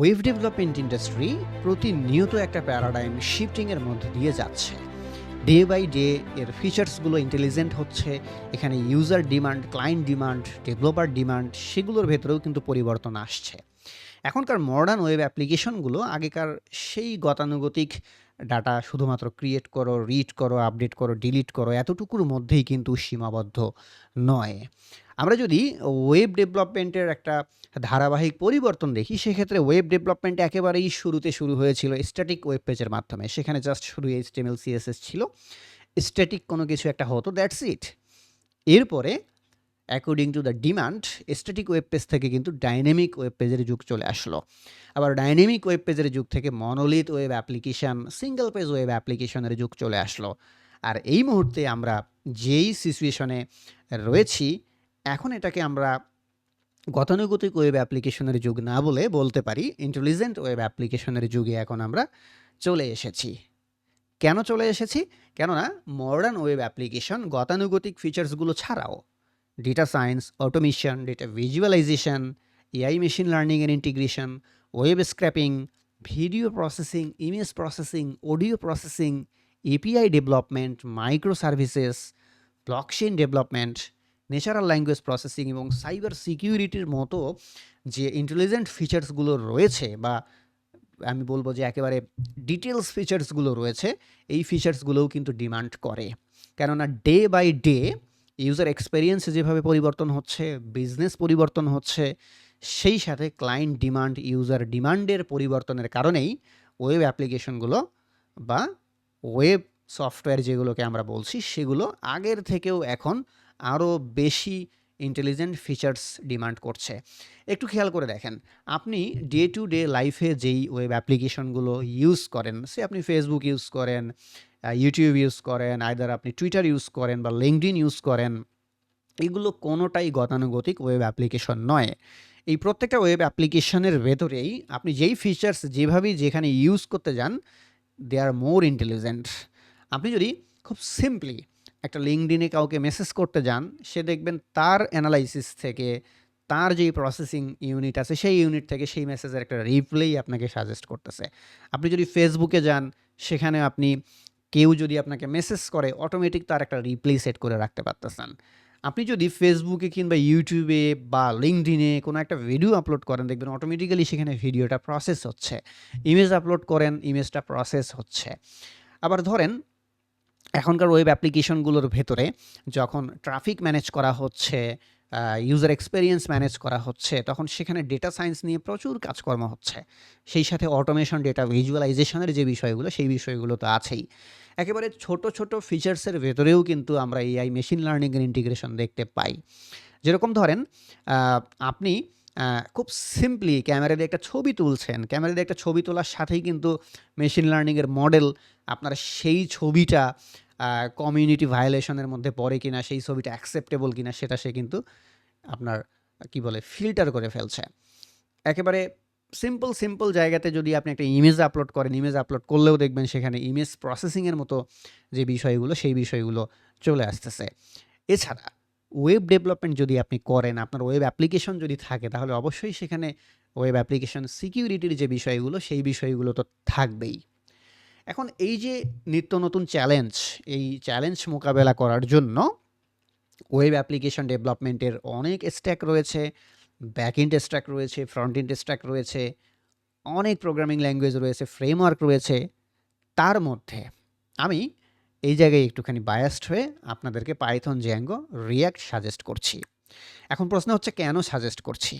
Web development industry প্রতিনিয়ত একটা paradigm শিফটিংয়ের মধ্যে দিয়ে যাচ্ছে। ডে বাই ডে এর ফিচার্সগুলো ইন্টেলিজেন্ট হচ্ছে, এখানে user demand client demand developer demand সেগুলোর ভেতরেও কিন্তু পরিবর্তন আসছে। এখনকার মডার্ন ওয়েব অ্যাপ্লিকেশনগুলো আগেকার সেই গতানুগতিক ডাটা শুধুমাত্র ক্রিয়েট করো রিড করো আপডেট করো ডিলিট করো, এতটুকুর মধ্যেই কিন্তু সীমাবদ্ধ নয়। আমরা যদি ওয়েব ডেভেলপমেন্টের একটা ধারাবাহিক পরিবর্তন দেখি, সেক্ষেত্রে ওয়েব ডেভেলপমেন্ট একেবারেই শুরুতে শুরু হয়েছিল স্ট্যাটিক ওয়েব পেজের মাধ্যমে। সেখানে জাস্ট শুধু এইচটিএমএল সিএসএস ছিল। স্ট্যাটিক কোনো কিছু একটা হতো দ্যাটস ইট এরপরে according to the demand static web page থেকে কিন্তু ডাইনামিক ওয়েব পেজের যুগ চলে আসলো। আবার ডাইনামিক ওয়েব পেজের যুগ থেকে monolith web application single page web অ্যাপ্লিকেশনের যুগ চলে আসলো। আর এই মুহূর্তে আমরা যেই সিচুয়েশনে রয়েছি, এখন এটাকে আমরা গতানুগতিক ওয়েব অ্যাপ্লিকেশনের যুগ না বলে বলতে পারি ইন্টেলিজেন্ট ওয়েব অ্যাপ্লিকেশনের যুগে এখন আমরা চলে এসেছি। কেন চলে এসেছি? কেননা মডার্ন ওয়েব অ্যাপ্লিকেশন গতানুগতিক ফিচার্সগুলো ছাড়াও data science automation data visualisation AI machine learning এর integration web scraping video processing image processing audio processing API development micro services blockchain development natural language processing এবং সাইবার সিকিউরিটির মতো যে ইন্টেলিজেন্ট ফিচার্সগুলো রয়েছে বা আমি বলব যে একেবারে ডিটেলস ফিচার্সগুলো রয়েছে, এই ফিচার্সগুলোও কিন্তু ডিমান্ড করে। কেননা day by day user experience যেভাবে পরিবর্তন হচ্ছে বিজনেস পরিবর্তন হচ্ছে, সেই সাথে ক্লায়েন্ট ডিমান্ড ইউজার ডিমান্ডের পরিবর্তনের কারণেই ওয়েব অ্যাপ্লিকেশনগুলো বা ওয়েব সফটওয়্যার যেগুলোকে আমরা বলছি, সেগুলো আগের থেকেও এখন আরও বেশি ইন্টেলিজেন্ট ফিচার্স ডিমান্ড করছে। একটু খেয়াল করে দেখেন, আপনি ডে টু ডে লাইফে যেই ওয়েব অ্যাপ্লিকেশনগুলো ইউজ করেন, সে আপনি ফেসবুক ইউজ করেন ইউটিউব ইউজ করেন আইদার আপনি টুইটার ইউজ করেন বা লিঙ্কডিন ইউজ করেন, এগুলো কোনোটাই গতানুগতিক ওয়েব অ্যাপ্লিকেশন নয়। এই প্রত্যেকটা ওয়েব অ্যাপ্লিকেশনের ভেতরেই আপনি যেই ফিচার্স যেভাবেই যেখানে ইউজ করতে যান দে আর মোর ইন্টেলিজেন্ট আপনি যদি খুব সিম্পলি একটা লিঙ্কডিনে কাউকে মেসেজ করতে যান, সে দেখবেন তার অ্যানালাইসিস থেকে, তার যেই প্রসেসিং ইউনিট আছে, সেই ইউনিট থেকে সেই মেসেজের একটা রিপ্লাই আপনাকে সাজেস্ট করতেছে। আপনি যদি ফেসবুকে যান, সেখানে আপনি কেউ যদি আপনাকে মেসেজ করে অটোমেটিক তার একটা রিপ্লাই সেট করে রাখতে পারতেছেন। আপনি যদি ফেসবুকে কিংবা ইউটিউবে বা লিঙ্কডিনে কোনো একটা ভিডিও আপলোড করেন, দেখবেন অটোমেটিক্যালি সেখানে ভিডিওটা প্রসেস হচ্ছে। ইমেজ আপলোড করেন ইমেজটা প্রসেস হচ্ছে। আবার ধরেন, এখনকার ওয়েব অ্যাপ্লিকেশনগুলোর ভেতরে যখন ট্রাফিক ম্যানেজ করা হচ্ছে ইউজার এক্সপেরিয়েন্স ম্যানেজ করা হচ্ছে, তখন সেখানে ডেটা সায়েন্স নিয়ে প্রচুর কাজকর্ম হচ্ছে। সেই সাথে অটোমেশন ডেটা ভিজুয়ালাইজেশনের যে বিষয়গুলো, সেই বিষয়গুলো তো আছেই। একেবারে ছোট ছোট ফিচার্সের ভেতরেও কিন্তু আমরা এআই মেশিন লার্নিংয়ের ইন্টিগ্রেশন দেখতে পাই। যেরকম ধরেন আপনি খুব সিম্পলি ক্যামেরা দিয়ে একটা ছবি তুলছেন। ক্যামেরা দিয়ে একটা ছবি তোলার সাথেই কিন্তু মেশিন লার্নিংয়ের মডেল আপনার সেই ছবিটা কমিউনিটি ভায়োলেশনের মধ্যে পড়ে কিনা, সেই ছবিটা অ্যাকসেপ্টেবল কিনা, সেটা সে কিন্তু আপনার, কি বলে ফিল্টার করে ফেলছে। একেবারে সিম্পল সিম্পল জায়গাতে যদি আপনি একটা ইমেজ আপলোড করেন ইমেজ আপলোড করলেও দেখবেন সেখানে ইমেজ প্রসেসিংয়ের মতো যে বিষয়গুলো, সেই বিষয়গুলো চলে আসতেছে। এছাড়া ওয়েব ডেভেলপমেন্ট যদি আপনি করেন, আপনার ওয়েব অ্যাপ্লিকেশন যদি থাকে, তাহলে অবশ্যই সেখানে ওয়েব অ্যাপ্লিকেশন সিকিউরিটির যে বিষয়গুলো, সেই বিষয়গুলো তো থাকবেই। এখন এই যে নিত্য নতুন চ্যালেঞ্জ এই চ্যালেঞ্জ মোকাবেলা করার জন্য ওয়েব অ্যাপ্লিকেশন ডেভেলপমেন্টের অনেক স্ট্যাক রয়েছে। ব্যাক ইন্ড স্ট্যাক রয়েছে ফ্রন্ট ইন্ড স্ট্যাক রয়েছে, অনেক প্রোগ্রামিং ল্যাঙ্গুয়েজ রয়েছে ফ্রেমওয়ার্ক রয়েছে। তার মধ্যে আমি এই জায়গায় একটুখানি বায়াসড হয়ে আপনাদেরকে পাইথন জ্যাঙ্গো রিয়াক্ট সাজেস্ট করছি। এখন প্রশ্ন হচ্ছে, কেন সাজেস্ট করছি?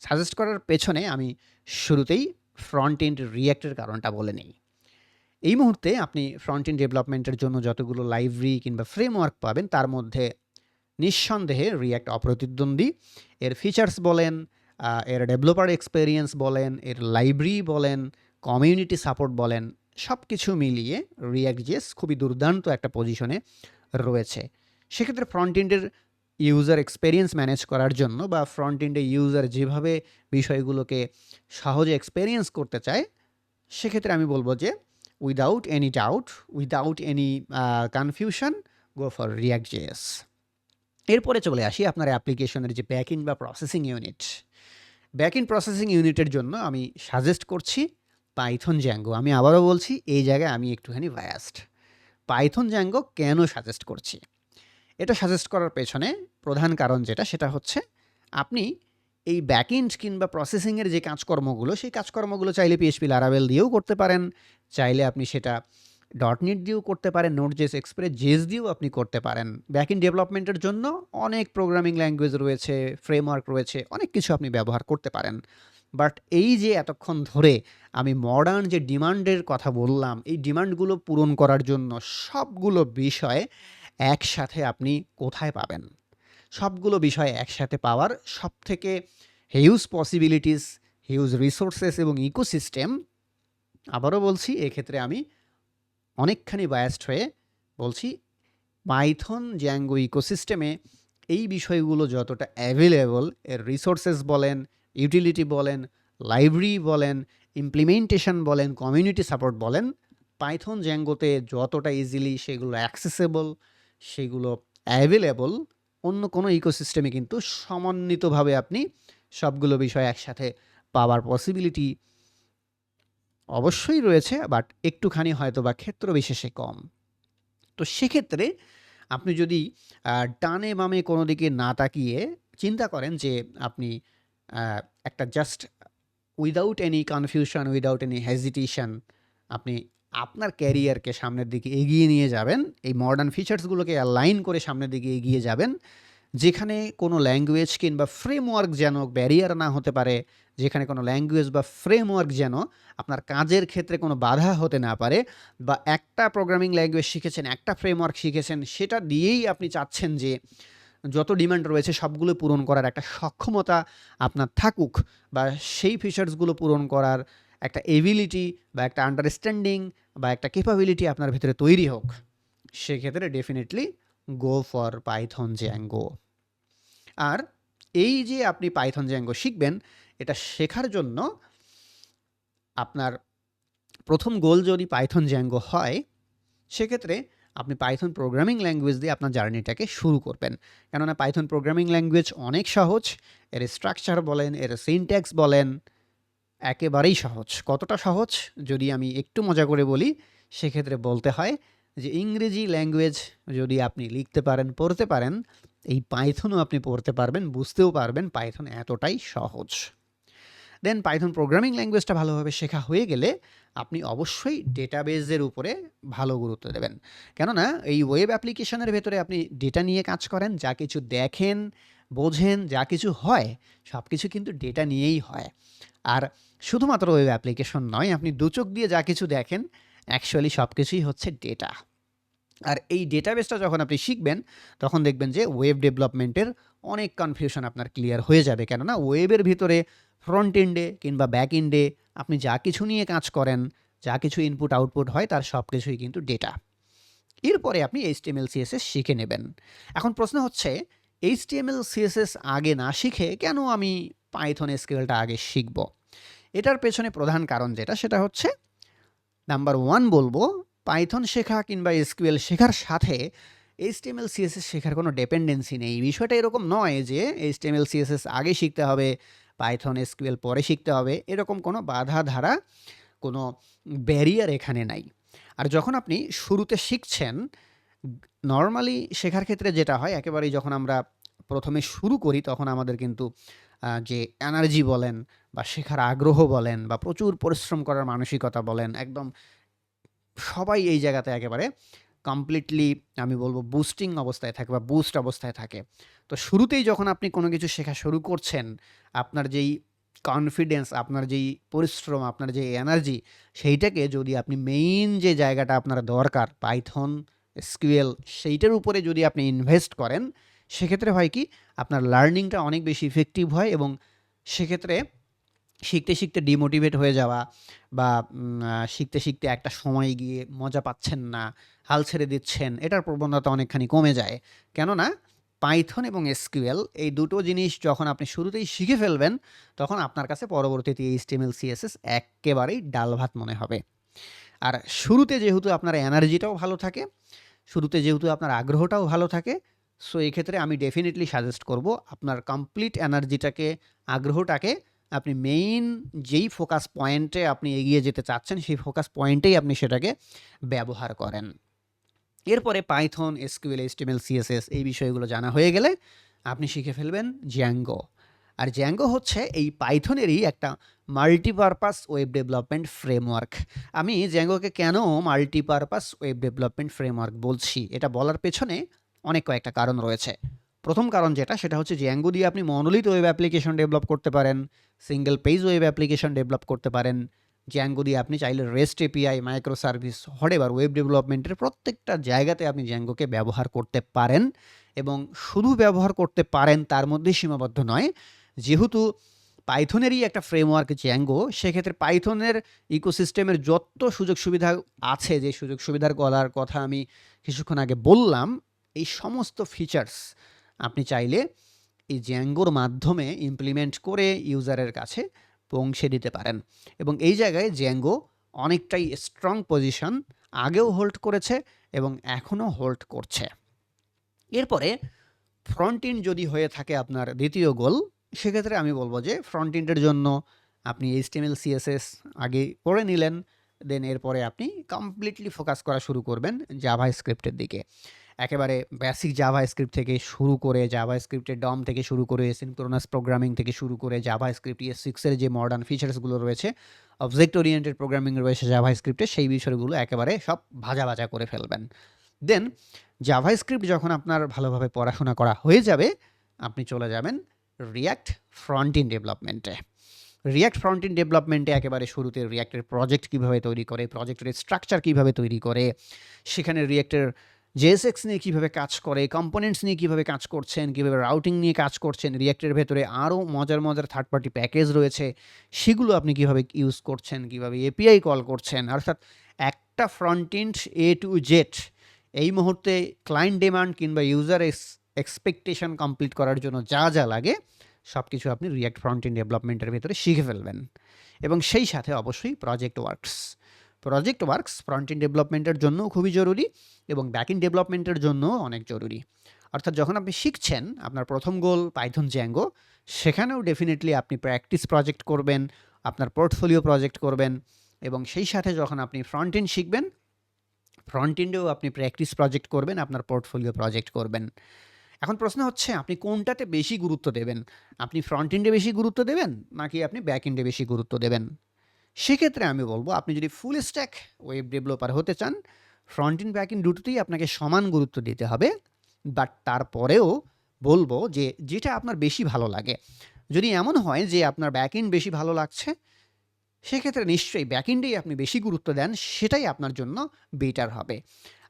সাজেস্ট করার পেছনে আমি শুরুতেই ফ্রন্ট ইন্ড রিয়াক্টের কারণটা বলে নিই। এই মুহূর্তে আপনি ফ্রন্ট ইন্ড ডেভেলপমেন্টের জন্য যতগুলো লাইব্রেরি কিংবা ফ্রেমওয়ার্ক পাবেন, তার মধ্যে নিঃসন্দেহে রিয়াক্ট অপ্রতিদ্বন্দ্বী। এর ফিচার্স বলেন এর ডেভেলপার এক্সপেরিয়েন্স বলেন, এর লাইব্রেরি বলেন কমিউনিটি সাপোর্ট বলেন সব কিছু মিলিয়ে রিয়াক্ট জেস খুবই দুর্দান্ত একটা পজিশনে রয়েছে। সেক্ষেত্রে ফ্রন্ট এন্ডের ইউজার এক্সপেরিয়েন্স ম্যানেজ করার জন্য বা ফ্রন্ট এন্ডে ইউজার যেভাবে বিষয়গুলোকে সহজে এক্সপেরিয়েন্স করতে চায়, সেক্ষেত্রে আমি বলব যে without any doubt without any confusion go for React JS এরপরে চলে আসি আপনার অ্যাপ্লিকেশনের যে ব্যাক বা processing unit back end processing ইউনিটের জন্য আমি সাজেস্ট করছি পাইথন জ্যাঙ্গো আমি আবারও বলছি, এই জায়গায় আমি একটুখানি ভায়াস্ট পাইথন জ্যাঙ্গো কেন সাজেস্ট করছি? এটা সাজেস্ট করার পেছনে প্রধান কারণ যেটা, সেটা হচ্ছে আপনি এই ব্যাকইন্ড কিংবা প্রসেসিংয়ের যে কাজকর্মগুলো, সেই কাজকর্মগুলো চাইলে পিএইচপি লারাবেল দিয়েও করতে পারেন। চাইলে আপনি সেটা ডট নেট দিয়েও করতে পারেন নোট জেস এক্সপ্রেস জেস দিয়েও আপনি করতে পারেন। ব্যাক ইন ডেভেলপমেন্টের জন্য অনেক প্রোগ্রামিং ল্যাঙ্গুয়েজ রয়েছে ফ্রেমওয়ার্ক রয়েছে, অনেক কিছু আপনি ব্যবহার করতে পারেন। বাট এই যে এতক্ষণ ধরে আমি মডার্ন যে ডিমান্ডের কথা বললাম, এই ডিমান্ডগুলো পূরণ করার জন্য সবগুলো বিষয় একসাথে আপনি কোথায় পাবেন? সবগুলো বিষয় একসাথে পাওয়ার সবথেকে হিউজ পসিবিলিটিস হিউজ রিসোর্সেস এবং ইকোসিস্টেম আবারও বলছি, এক্ষেত্রে আমি অনেকখানি বায়াসড হয়ে বলছি পাইথন জ্যাঙ্গো ইকোসিস্টেমে এই বিষয়গুলো যতটা অ্যাভেলেবল এর রিসোর্সেস বলেন ইউটিলিটি বলেন লাইব্রেরি বলেন ইমপ্লিমেন্টেশন বলেন কমিউনিটি সাপোর্ট বলেন পাইথন জ্যাঙ্গোতে যতটা ইজিলি সেগুলো অ্যাক্সেসেবল সেগুলো অ্যাভেলেবল অন্য কোনো ইকোসিস্টেমে কিন্তু সমন্বিতভাবে আপনি সবগুলো বিষয় একসাথে পাওয়ার পসিবিলিটি অবশ্যই রয়েছে বাট একটুখানি হয়তো বা ক্ষেত্র বিশেষে কম। তো সেক্ষেত্রে আপনি যদি ডানে বামে কোনো দিকে না তাকিয়ে চিন্তা করেন যে আপনি একটা just without any confusion without any hesitation আপনি আপনার ক্যারিয়ারকে সামনের দিকে এগিয়ে নিয়ে যাবেন, এই মডার্ন ফিচার্সগুলোকে অ্যালাইন করে সামনের দিকে এগিয়ে যাবেন যেখানে কোনো ল্যাঙ্গুয়েজ কিংবা ফ্রেমওয়ার্ক যেন ব্যারিয়ার না হতে পারে, যেখানে কোনো ল্যাঙ্গুয়েজ বা ফ্রেমওয়ার্ক যেন আপনার কাজের ক্ষেত্রে কোনো বাধা হতে না পারে বা একটা প্রোগ্রামিং ল্যাঙ্গুয়েজ শিখেছেন, একটা ফ্রেমওয়ার্ক শিখেছেন, সেটা দিয়েই আপনি চাচ্ছেন যে যত ডিমান্ড রয়েছে সবগুলো পূরণ করার একটা সক্ষমতা আপনার থাকুক বা সেই ফিচার্সগুলো পূরণ করার একটা এবিলিটি বা একটা আন্ডারস্ট্যান্ডিং বা একটা ক্যাপাবিলিটি আপনার ভিতরে তৈরি হোক। সেক্ষেত্রে definitely go for Python Django আর এই যে আপনি পাইথন জ্যাঙ্গো শিখবেন, এটা শেখার জন্য আপনার প্রথম গোল যদি পাইথন জ্যাঙ্গো হয়, সেক্ষেত্রে আপনি পাইথন প্রোগ্রামিং ল্যাঙ্গুয়েজ দিয়ে আপনার জার্নিটাকে শুরু করবেন। কেননা পাইথন প্রোগ্রামিং ল্যাঙ্গুয়েজ অনেক সহজ, এর স্ট্রাকচার বলেন, এর সিনট্যাক্স বলেন, একেবারেই সহজ। কতটা সহজ? যদি আমি একটু মজা করে বলি, সেক্ষেত্রে বলতে হয় যে ইংরেজি ল্যাঙ্গুয়েজ যদি আপনি লিখতে পারেন, পড়তে পারেন, এই পাইথনও আপনি পড়তে পারবেন, বুঝতেও পারবেন পাইথন এতটাই সহজ। দেন পাইথন প্রোগ্রামিং ল্যাঙ্গুয়েজটা ভালোভাবে শেখা হয়ে গেলে আপনি অবশ্যই ডেটাবেজের উপরে ভালো গুরুত্ব দেবেন। কেননা এই ওয়েব অ্যাপ্লিকেশনের ভেতরে আপনি ডেটা নিয়ে কাজ করেন, যা কিছু দেখেন, বোঝেন, যা কিছু হয় সব কিছু কিন্তু ডেটা নিয়েই হয়। আর শুধুমাত্র ওয়েব অ্যাপ্লিকেশন নয়, আপনি দু চোখ দিয়ে যা কিছু দেখেন অ্যাকচুয়ালি সব কিছুই হচ্ছে ডেটা আর এই ডেটাবেসটা যখন আপনি শিখবেন, তখন দেখবেন যে ওয়েব ডেভেলপমেন্টের অনেক কনফিউশন আপনার ক্লিয়ার হয়ে যাবে। কেননা ওয়েবের ভিতরে ফ্রন্ট এন্ডে কিংবা ব্যাক এন্ডে আপনি যা কিছু নিয়ে কাজ করেন, যা কিছু ইনপুট আউটপুট হয়, তার সব কিছুই কিন্তু ডেটা এরপরে আপনি এইচটিএমএল সিএসএস শিখে নেবেন। এখন প্রশ্ন হচ্ছে এইচটিএমএল সিএসএস আগে না শিখে কেন আমি পাইথন স্কেলটা আগে শিখব? এটার পেছনে প্রধান কারণ যেটা, সেটা হচ্ছে নাম্বার ওয়ান বলব, পাইথন শেখা কিংবা এসকিউএল শেখার সাথে এইচটিএমএল, সিএসএস শেখার কোনো ডিপেন্ডেন্সি নেই। বিষয়টা এরকম নয় যে এইচটিএমএল, সিএসএস আগে শিখতে হবে, পাইথন, এসকিউএল পরে শিখতে হবে, এরকম কোনো বাধা ধারা কোনো ব্যারিয়ার এখানে নাই। আর যখন আপনি শুরুতে শিখছেন নর্মালি শেখার ক্ষেত্রে যেটা হয়, একেবারেই যখন আমরা প্রথমে শুরু করি, তখন আমাদের কিন্তু যে এনার্জি বলেন বা শেখার আগ্রহ বলেন বা প্রচুর পরিশ্রম করার মানসিকতা বলেন, একদম সবাই এই জায়গাতে একেবারে কমপ্লিটলি আমি বলব বুস্টিং অবস্থায় থাকে বা বুস্ট অবস্থায় থাকে। তো শুরুতেই যখন আপনি কোনো কিছু শেখা শুরু করছেন, আপনার যেই কনফিডেন্স আপনার যেই পরিশ্রম, আপনার যে এনার্জি সেইটাকে যদি আপনি মেইন যে জায়গাটা আপনার দরকার পাইথন স্কুয়েল সেইটার উপরে যদি আপনি ইনভেস্ট করেন সেক্ষেত্রে হয় কি, আপনার লার্নিংটা অনেক বেশি ইফেক্টিভ হয় এবং সেক্ষেত্রে শিখতে শিখতে ডিমোটিভেট হয়ে যাওয়া বা শিখতে শিখতে একটা সময় গিয়ে মজা পাচ্ছেন না, হাল ছেড়ে দিচ্ছেন, এটার প্রবণতা অনেকখানি কমে যায়। কেননা পাইথন এবং এসকিউএল এই দুটো জিনিস যখন আপনি শুরুতেই শিখে ফেলবেন, তখন আপনার কাছে পরবর্তীতে এইচটিএমএল সিএসএস একেবারেই ডাল ভাত মনে হবে। আর শুরুতে যেহেতু আপনার এনার্জিটাও ভালো থাকে, শুরুতে যেহেতু আপনার আগ্রহটাও ভালো থাকে সো এই ক্ষেত্রে আমি ডেফিনেটলি সাজেস্ট করব আপনার কমপ্লিট এনার্জিটাকে আগ্রহটাকে আপনি মেইন যেই ফোকাস পয়েন্টে আপনি এগিয়ে যেতে চাচ্ছেন, সেই ফোকাস পয়েন্টেই আপনি সেটাকে ব্যবহার করেন। এরপরে পাইথন এসকিউএল এস্টিমেল সিএসএস এই বিষয়গুলো জানা হয়ে গেলে আপনি শিখে ফেলবেন জ্যাঙ্গো আর জ্যাঙ্গো হচ্ছে এই পাইথনেরই একটা মাল্টিপারপাস ওয়েব ডেভেলপমেন্ট ফ্রেমওয়ার্ক আমি জ্যাঙ্গোকে কেন মাল্টিপারপাস ওয়েব ডেভেলপমেন্ট ফ্রেমওয়ার্ক বলছি? এটা বলার পেছনে অনেক কয়েকটা কারণ রয়েছে। প্রথম কারণ যেটা, সেটা হচ্ছে জ্যাঙ্গো দিয়ে আপনি মনোলিত ওয়েব অ্যাপ্লিকেশন ডেভেলপ করতে পারেন single page web application develop করতে পারেন। জ্যাঙ্গো দিয়ে আপনি চাইলে রেস্ট এপিআই মাইক্রো সার্ভিস হরেবার ওয়েব ডেভেলপমেন্টের প্রত্যেকটা জায়গাতে আপনি জ্যাঙ্গোকে ব্যবহার করতে পারেন এবং শুধু ব্যবহার করতে পারেন তার মধ্যে সীমাবদ্ধ নয়। যেহেতু পাইথনেরই একটা ফ্রেমওয়ার্ক জ্যাঙ্গো সেক্ষেত্রে পাইথনের ইকোসিস্টেমের যত সুযোগ সুবিধা আছে, যে সুযোগ সুবিধার গলার কথা আমি কিছুক্ষণ আগে বললাম এই সমস্ত ফিচার্স আপনি চাইলে এই জ্যাঙ্গোর মাধ্যমে ইমপ্লিমেন্ট করে ইউজারের কাছে পৌঁছে দিতে পারেন। এবং এই জায়গায় জ্যাঙ্গো অনেকটাই স্ট্রং পজিশন আগেও হোল্ড করেছে এবং এখনও হোল্ড করছে। এরপরে ফ্রন্ট ইন যদি হয়ে থাকে আপনার দ্বিতীয় গোল সেক্ষেত্রে আমি বলব যে ফ্রন্ট ইন্ডের জন্য আপনি এইচটিএমএল সিএসএস আগে পড়ে নিলেন দেন এরপরে আপনি কমপ্লিটলি ফোকাস করা শুরু করবেন জাভা স্ক্রিপ্টের দিকে। একেবারে বেসিক জাভা স্ক্রিপ্ট থেকে শুরু করে জাভা স্ক্রিপ্টের ডম থেকে শুরু করে সিনক্রোনাস প্রোগ্রামিং থেকে শুরু করে জাভা স্ক্রিপ্ট ইএস সিক্সের যে মডার্ন ফিচার্সগুলো রয়েছে অবজেক্ট ওরিয়েন্টেড প্রোগ্রামিং রয়েছে জাভা স্ক্রিপ্টে সেই বিষয়গুলো একেবারে সব ভাজা ভাজা করে ফেলবেন। দেন জাভা স্ক্রিপ্ট যখন আপনার ভালোভাবে পড়াশোনা করা হয়ে যাবে, আপনি চলে যাবেন রিয়াক্ট ফ্রন্ট ইন ডেভেলপমেন্টে রিয়াক্ট ফ্রন্ট ইন ডেভেলপমেন্টে একেবারে শুরুতে রিয়াক্টের প্রজেক্ট কীভাবে তৈরি করে প্রজেক্টের স্ট্রাকচার কীভাবে তৈরি করে, সেখানে রিয়াক্টের জেএসএক্স নিয়ে কীভাবে কাজ করে কম্পোনেন্টস নিয়ে কীভাবে কাজ করছেন, কীভাবে রাউটিং নিয়ে কাজ করছেন রিয়াক্টের ভেতরে আরও মজার মজার থার্ড পার্টি প্যাকেজ রয়েছে, সেগুলো আপনি কীভাবে ইউজ করছেন, কীভাবে এপিআই কল করছেন, অর্থাৎ একটা front end A to Z এই মুহূর্তে ক্লায়েন্ট ডিমান্ড কিংবা ইউজার এক্সপেকটেশন কমপ্লিট করার জন্য যা যা লাগে সব কিছু আপনি রিয়াক্ট ফ্রন্ট ইন ডেভেলপমেন্টের ভেতরে শিখে ফেলবেন। এবং সেই সাথে অবশ্যই project works project works front end ডেভেলপমেন্টের জন্যও খুবই জরুরি এবং ব্যাক ইন ডেভেলপমেন্টের জন্যও অনেক জরুরি। অর্থাৎ যখন আপনি শিখছেন আপনার প্রথম গোল পাইথন জ্যাঙ্গো সেখানেও ডেফিনেটলি আপনি প্র্যাকটিস প্রজেক্ট করবেন, আপনার পোর্টফোলিও প্রজেক্ট করবেন এবং সেই সাথে যখন আপনি ফ্রন্ট ইন শিখবেন ফ্রন্ট এন্ডেও আপনি প্র্যাকটিস প্রজেক্ট করবেন, আপনার পোর্টফোলিও প্রজেক্ট করবেন। এখন প্রশ্ন হচ্ছে, আপনি কোনটাতে বেশি গুরুত্ব দেবেন? আপনি ফ্রন্ট এন্ডে বেশি গুরুত্ব দেবেন নাকি আপনি ব্যাক এন্ডে বেশি গুরুত্ব দেবেন? সেক্ষেত্রে আমি বলব, আপনি যদি ফুল স্ট্যাক ওয়েব ডেভেলপার হতে চান ফ্রন্ট ইন ব্যাক ইন দুটোতেই আপনাকে সমান গুরুত্ব দিতে হবে। বাট তারপরেও বলব যে, যেটা আপনার বেশি ভালো লাগে। যদি এমন হয় যে, আপনার ব্যাক ইন বেশি ভালো লাগছে, সেক্ষেত্রে নিশ্চয়ই ব্যাক এন্ডেই আপনি বেশি গুরুত্ব দেন, সেটাই আপনার জন্য বেটার হবে।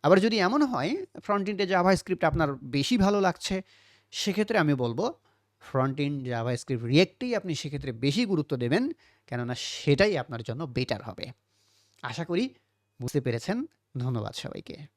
আবার যদি এমন হয় ফ্রন্ট ইন্ডে জাভা স্ক্রিপ্ট আপনার বেশি ভালো লাগছে, সেক্ষেত্রে আমি বলব ফ্রন্ট ইন জাভাস্ক্রিপ্ট রিয়েক্টেই আপনি সেক্ষেত্রে বেশি গুরুত্ব দেবেন, কেননা সেটাই আপনার জন্য বেটার হবে। আশা করি বুঝতে পেরেছেন। ধন্যবাদ সবাইকে।